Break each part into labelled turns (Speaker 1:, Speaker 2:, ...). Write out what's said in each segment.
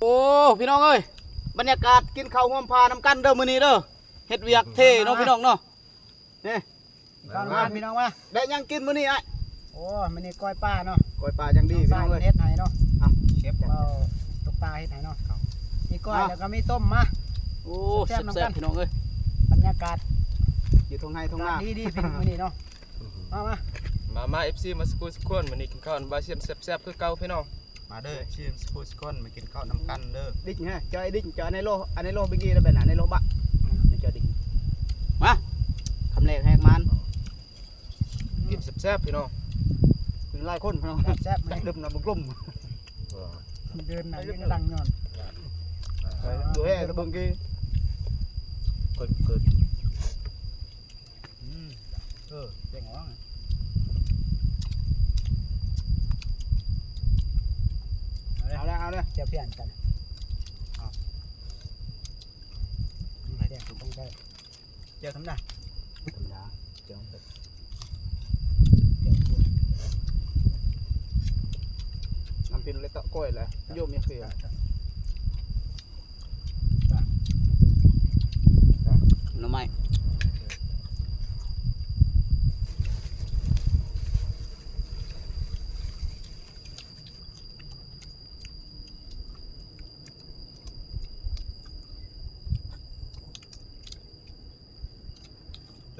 Speaker 1: โอ้พี่น้องเอ้ยบรรยากาศกินข้าวห่วมพาน้ำกันเด้อมื้อนี้เด้อเฮ็ดเวียกเท่เนาะพี่น้องเนาะนี่
Speaker 2: ข้าวบ้านพี่น้องมา
Speaker 1: ได้หยังกินมื้อนี้ไอ้
Speaker 2: โอ้มันนี่ก้อยป้าเนาะ
Speaker 1: กล้วยปลาจังดีพี่น้อง
Speaker 2: เฮ็
Speaker 1: เอ้ย
Speaker 2: ดให้เนาะ
Speaker 1: เอ้าเชฟ
Speaker 2: เอาตกปลาเฮ็ดให้เนาะมีก้อย
Speaker 1: อะ
Speaker 2: แล้วก็มีต้มมา
Speaker 1: โอ้
Speaker 2: แซ่
Speaker 1: แซ่
Speaker 2: บบๆน้ำกัน
Speaker 1: ๆพี่น้องเอ้ย
Speaker 2: บรรยากาศ
Speaker 1: อยู่ทงไห้ทงนา
Speaker 2: ดีดีๆพี่มื้อนี้เนาะมามา
Speaker 3: มามา FC มาสกูสกุลมื้อนี้กินข้าวบาเซียนแซ่บๆคือเก่าพี่น้อง
Speaker 4: มาเด้อชิมสปูสกอนมากินข้าวน้ำกันเด้อ
Speaker 1: ดิ้งฮะจอยดิ้งจอยในโลอันในโลเมื่อกี้แล้วเป็นอันในโลบะนี่จอยดิ้งมาคำแรกแหกมัน
Speaker 3: กินแซ่บๆพี่น้อง
Speaker 1: เป็นหลายคนพี่น้อง
Speaker 2: แซ่บๆ
Speaker 1: จั
Speaker 2: มื้
Speaker 1: ก
Speaker 2: อ
Speaker 1: ดึมนะบุกลุ่ม
Speaker 2: นี้เดินหนังยังดังย้อน
Speaker 1: ดูให้ตะเบิงกี้
Speaker 4: เกิดเกิด
Speaker 2: อืมเออเจ๋งว่ะ เอาเลย
Speaker 1: เอาละเอาละ
Speaker 2: เจียวเพี้ยนกันเดี๋ยวต้องได้เจียวทำได้
Speaker 1: ธรรมดาเจ้า
Speaker 2: เจียวเพี้ยน
Speaker 1: น้ำพินเลยตะก้อยเลยโยมยังเคยหน่อไม้
Speaker 4: จนตะเดี๋ยวก็น่าจะหาย
Speaker 2: เหมาะสมบรรยากาศ
Speaker 4: อะไรต้องตะโดนโคร
Speaker 2: ตามมันคึบ
Speaker 1: อยู่กับปั้นได้กโลเด้อ
Speaker 4: เป็นหายรอดอ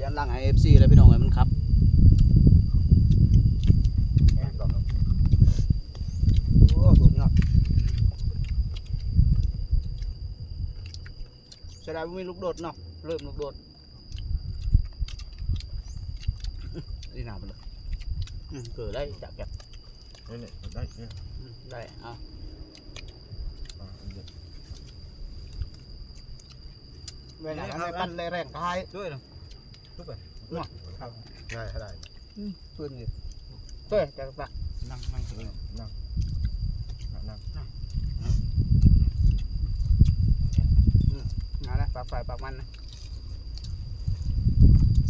Speaker 1: สียงหลังไอเอฟซีเลยพี่น้องไอ้มันครับโอ้สุดยอดเสียดายไม่มีลูกโดดเนาะเริ่มลูกโดดนี่หนาไปเลยอืมเกิดได้จากแกะ
Speaker 4: นี่นี่ได้เนี่ย
Speaker 1: อืมได้อะเวลาทำให้ปั้นแรงๆกาย
Speaker 4: ช่วยหน่อย ทุกไป
Speaker 1: ง่วง
Speaker 4: ได้ได้
Speaker 1: ปืนอยู่เฮ้ยจากปะ
Speaker 4: นั่งนั่งนั่งนั่ง
Speaker 1: มาแล้วปากไฟปากมันนะ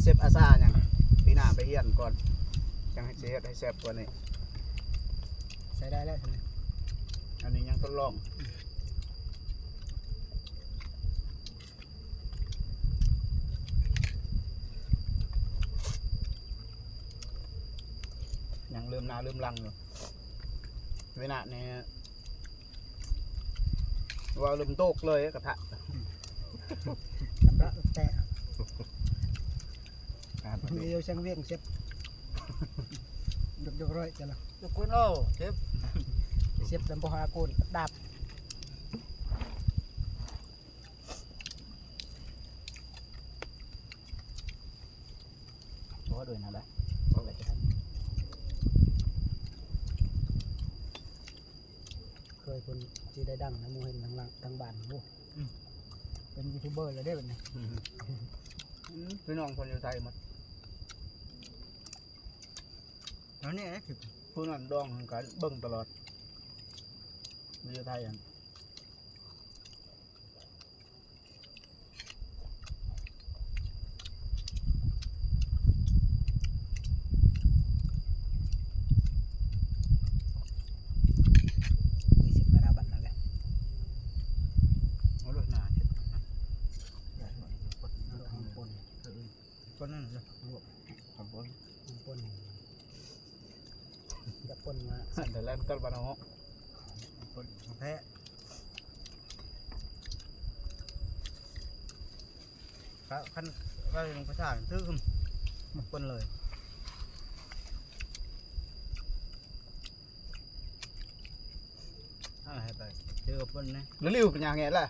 Speaker 1: เซฟอาซาอย่างปีหน้าไปเฮียนก่อนจังให้เสียให้แซ่บกว่านี้
Speaker 2: ใช้ได้แล้วใช่ไหม
Speaker 1: อันนี้ยังทดลอง ยังลืมหน้าลืมหลังอยู่เวลาเนี่ยว่าลืมโตกเลยกระทะ
Speaker 2: สำหรับแต่
Speaker 1: การแบบ
Speaker 2: มี
Speaker 1: นี้
Speaker 2: เดียวเชียงเวียงเชฟยกยกร้อยจะละ
Speaker 4: ยกคนโอ้เจ็บ
Speaker 2: เชฟลำบากกูนดาบ
Speaker 1: เพราะว่าด้วยนะได้
Speaker 2: เคยคน ที่ได้ดังนะหมูเห็นทางหลังทางบ้านโอ้เป็นยูทูบเบอร์เลยได้แบบนี้
Speaker 1: พี่น้องคนอยู่ไทยหมด
Speaker 4: แล้วนี่นะคือ
Speaker 1: ผู้นั้นดองกันเบิ่งตลอดอยู่ไทยอัน
Speaker 2: มีเชฟมาราบัตนั่นแหละ
Speaker 1: เอาเลยหน้าเช็ด
Speaker 2: เอาทางปน
Speaker 4: คนนั้นเลยขอบคุณ
Speaker 2: ทางปนจะปนมา
Speaker 1: สันแต่แรกก็บ้านเอา
Speaker 4: คนแพ้ครับขั้นก็ลงประชาซื้อคนปนเลยให้ไปเจอคนนะ
Speaker 1: แล้วริ้วเป็นยังไงล่ะ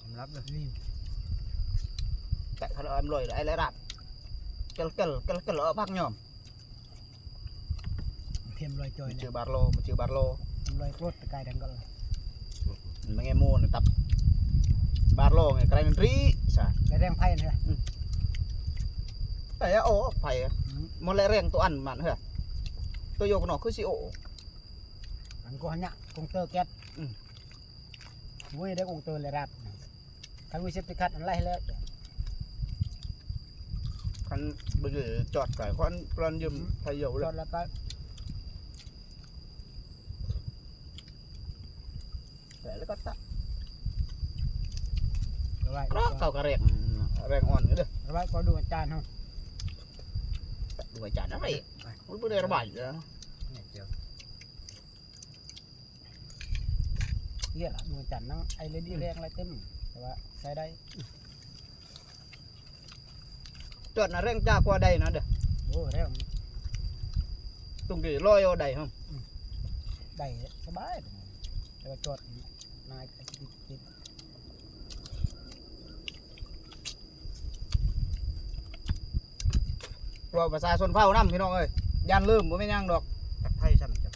Speaker 4: ผมรับเลยนี่
Speaker 1: แต่เขาเอาอำลอยไอ้ไรรัดเกลเกลเกลเกลเอาพักยอม
Speaker 2: เข็มลอยจอย
Speaker 1: มัน
Speaker 2: เนี่
Speaker 1: ชื่
Speaker 2: ย
Speaker 1: อบาร์โลมันชื่อบาร์โล
Speaker 2: ลอยกรดตะกายดังก็เลย
Speaker 1: มันไม่ไงโมนตับบาร์โลไงไกลนันรีสะ
Speaker 2: แล้วแรงไพ่เนี่ย
Speaker 1: แต่โอ้ไผ่มันแลแรงตัวอันมันเหรอตัวโยกหนอคือสิโอ
Speaker 2: มันก็หันเนี่ยกงเตอร์แก๊ส
Speaker 1: อืม
Speaker 2: มุ้ยได้กงเตอร์เลยรับคันวิเศษติคัดอันไรแล้ว
Speaker 1: คันไปเลยจอดไก่ควันปลันยืมไทยโย
Speaker 2: จ
Speaker 1: เล
Speaker 2: อยดแล้วก็
Speaker 1: แต่แล้วก็ตะ
Speaker 2: เอาไว้
Speaker 1: กรอกเก่ากระแรงแรงอ่อนนี่เด้อ
Speaker 2: เอาไว้ก็ดูอาจารย์เฮา
Speaker 1: ด้วยจานอะไรมันไม่ได้ระบายเลย
Speaker 4: เนี่ยเจียว
Speaker 2: เรียกละดูอาจารย์นั่งไอ้เลดี้แรงอะไรเต็มแต่ว่าใช้ได้
Speaker 1: จอดน่ะแรงจ้ากว่าใดนะเด้อ
Speaker 2: โอ้แรง
Speaker 1: ตรงที่ลอยเอาใดฮะ
Speaker 2: ได้สบายแต่ว่าจอดนายติดติด
Speaker 1: รอประชาชนเฝ้าน้ำพี่น้องเอ้ยยันลืมบ่ไม่นยังดอก
Speaker 4: ตักไทยซ้ำจับ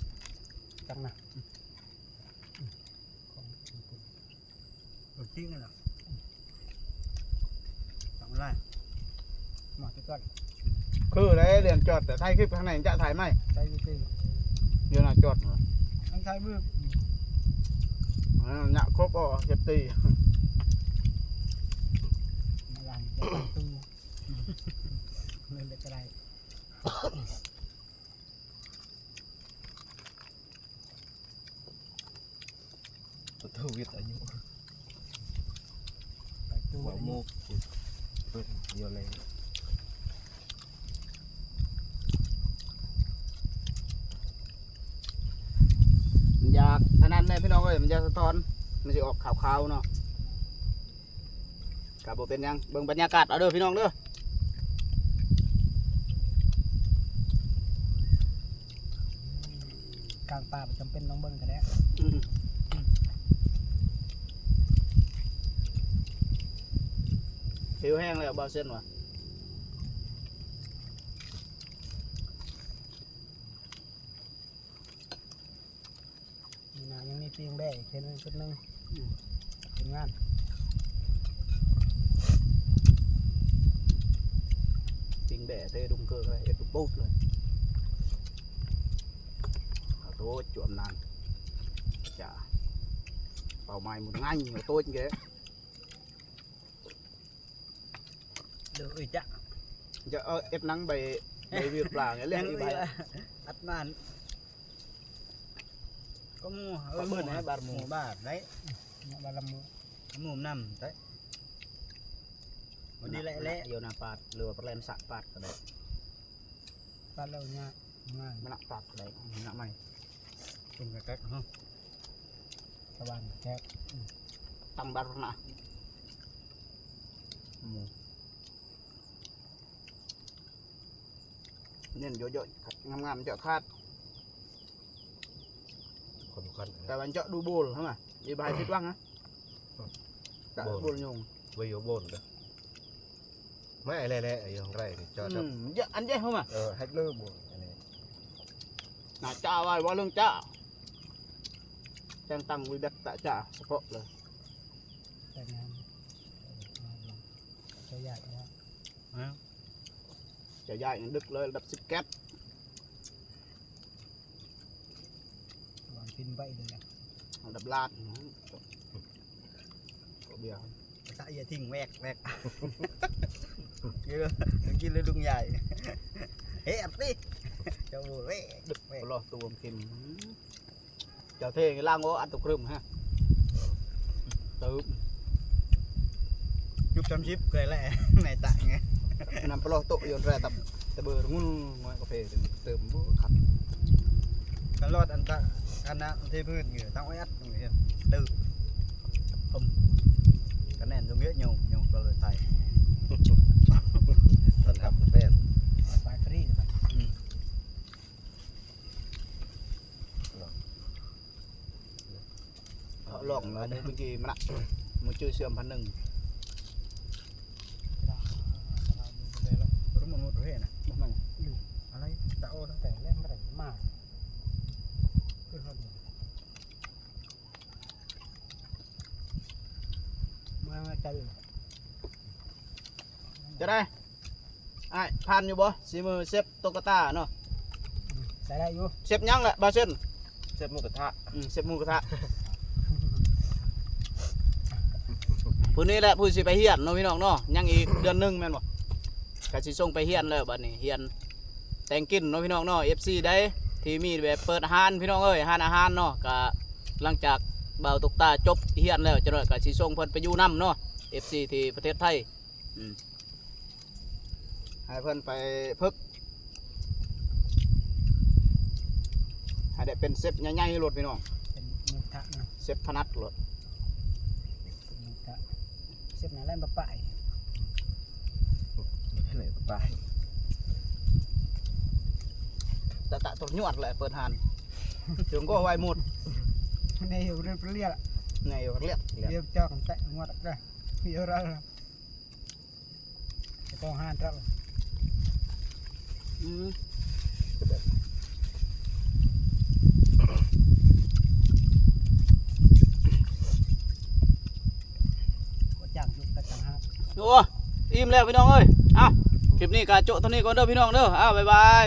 Speaker 2: จังนะ
Speaker 4: รถทิ้งกันเหรอทำไร
Speaker 2: หมอที่ก่อน
Speaker 1: คือเลยเรียน จอดแต่ถ่ายคลิปข้างในจะถ่ายไหม
Speaker 2: ใช้วิธี
Speaker 1: อยู่น่ะจอดน่ะ
Speaker 2: อันใช้มือ
Speaker 1: อ่าเนี่ยครบอะเจ็บตี
Speaker 2: มาลังจะตั้งตู้เงินเด็กอะไร
Speaker 3: ตัววิทย์อายุ
Speaker 2: ไปตู้
Speaker 3: หัวโมกเปิดเยอะเลย
Speaker 1: มันอยากอันนั้นเนี่ยพี่น้องเอ้ยมันจะสะท้อนมันจะออก ขาวๆเนาะครับบ่เป็นหยังเบิ่งบรรยากาศเอาเด้อพี่น้องเด้อ
Speaker 2: กลางป่าจำเป็นต้องเบิ่งกันแล้ว
Speaker 1: อืมผิวแห้งเลยเบาเส้นว่ะ
Speaker 2: นี่นะยังมีปีงแบ่อีกเท่านึงชุดหนึงทำ งาน
Speaker 1: จริงแด่เตะดุงเกอร์เลยเอ็ดตุปุ๊บเลยเอาโตจวมนานจ้าเป่าไม้หมุนง่ายเอาโตจริงเก๋
Speaker 4: เดือดจ้ะ
Speaker 1: จะเอาเอ็ดนังใบใบวิวปลาไงเล่นอีใบ
Speaker 4: อัดมันก็หมู
Speaker 1: ปลาเบิ้ลนะบาดห
Speaker 4: ห
Speaker 1: มู
Speaker 4: มูบาทได้
Speaker 2: เนี่ ยบาลามู
Speaker 4: หมูน้ำได้วันนี้แหละแหละ
Speaker 1: โยนาปาดหรือว่าปลาแลนสะปาดก็ได้
Speaker 2: บ้านเราเนี่ยงาน
Speaker 1: มันหนักปาดก็ได้มันหนักไหม
Speaker 4: เป็นกระกักฮะ
Speaker 2: สว่างแค่
Speaker 1: ตั้งบาดนะหมูเนี่ยโยโย่งามๆเจาะคาด
Speaker 3: คนกัน
Speaker 1: แต่วันเจาะดูโบลใช่ไหมมีใบทิศว่างนะแต่โบลยง
Speaker 3: ไว้อยู่บนเด้อไม่อะไรแหละ ไอ้ยังไรนี่จอด
Speaker 1: อืมเยอะอันเยอะเข้ามา
Speaker 3: เออให้เลิกบ่อันนี้
Speaker 1: หน้าจ้าไว้ว่าเรื่องจ้าจังตังวิบัติตะจ้าเฉพาะเลย
Speaker 2: แต่งานตัวใหญ่นะ
Speaker 1: จะย้ายดึกเลยดับสิบแก๊ส
Speaker 2: วางปินใบเลยนะ
Speaker 1: ดับลาดก็เบียร์
Speaker 4: ตะอย่าทิ้งแวกแวกกินเลยกินเลยลุงใหญ่เฮ้ยสิเจ้าบัวเว้ย
Speaker 1: ดึกไปรอตัวมคิมเจ้าเท่งล่างโอ้อันตุกรึมฮะตื้ม
Speaker 4: ยุบจำชิปเคยแหละในตะไง
Speaker 1: นำไปรอโตะโยนแร่ตับตะเบอร์งุ้นงอยกาแฟเติมบุขัด
Speaker 4: กันรอดอันตะ อันนะเทพื้นเหงื่อตั้งไว้อัดตรงนี้ตื้ออมกันแน่นตรงเยอะโยงโยงก็เลยไทย
Speaker 3: ตอนทำแป้น
Speaker 2: ปลายฟรีนะครับ
Speaker 1: หลอกเลยเมื่อกี้มันอะมันชื่อเสื่อมพันหนึ่ง
Speaker 4: รู้มันหมดเลยนะ
Speaker 1: มัน
Speaker 4: อะไรตะโอ้
Speaker 2: ตั้งแต่แรกมาแต่มาก กัน
Speaker 1: จะได้ไอ้ายผ่านอยู่บ่สีมือเซฟโตกตาเนาะ
Speaker 2: ใส่ได้อยู่
Speaker 1: เซฟยังแหละบาเซน
Speaker 3: เสร็จหมูกระทะ
Speaker 1: อืมเซฟหมูกระทะผู้นี้แหละผู้สิไปเฮียนเนาะพี่น้องเนาะยังอีกเดือนหนึงแม่นบ่ก็สิส่งไปเฮียนแล้วบัดนี้เฮียนแต่งกินเนาะพี่น้องเนาะ FC ได้ที่มีแบบเปิดอาหารพี่น้องเอ้ยอาหารอาหารเนาะก็หลังจากเบาตกตาจบเฮียนแล้วจะน้อยก็สิส่งเพิ่นไปอยู่นํเนาะ FC ที่ประเทศไทยอืมให้เพิ่นไปฝึกให้ได้เป็นเซฟใหญ่ๆรถพี่น้อง
Speaker 2: เป็นหมูทะนะ
Speaker 1: เซฟพนัดรถ
Speaker 2: หมูทะเสียบหนาแล่นบะป่าย
Speaker 3: ไหนไป
Speaker 1: ตะตะตกยวดแหละเปิดหานถึงก็ไวหมด
Speaker 2: ในอยู่เรื่องเรียก
Speaker 1: ในเรียกเรียก
Speaker 2: เรียกเจ้าของแตะงวดได้เยอะแล้วจะต้องห้านรับ
Speaker 1: อืม
Speaker 2: ก็จ้างยุบไปต่างหาก
Speaker 1: โอ้อิ่มแล้วพี่น้องเอ้ยเอ้าคลิปนี้กาโจะเท่านี้ก่อนเด้อพี่น้องเด้ออ้าวบ๊ายบาย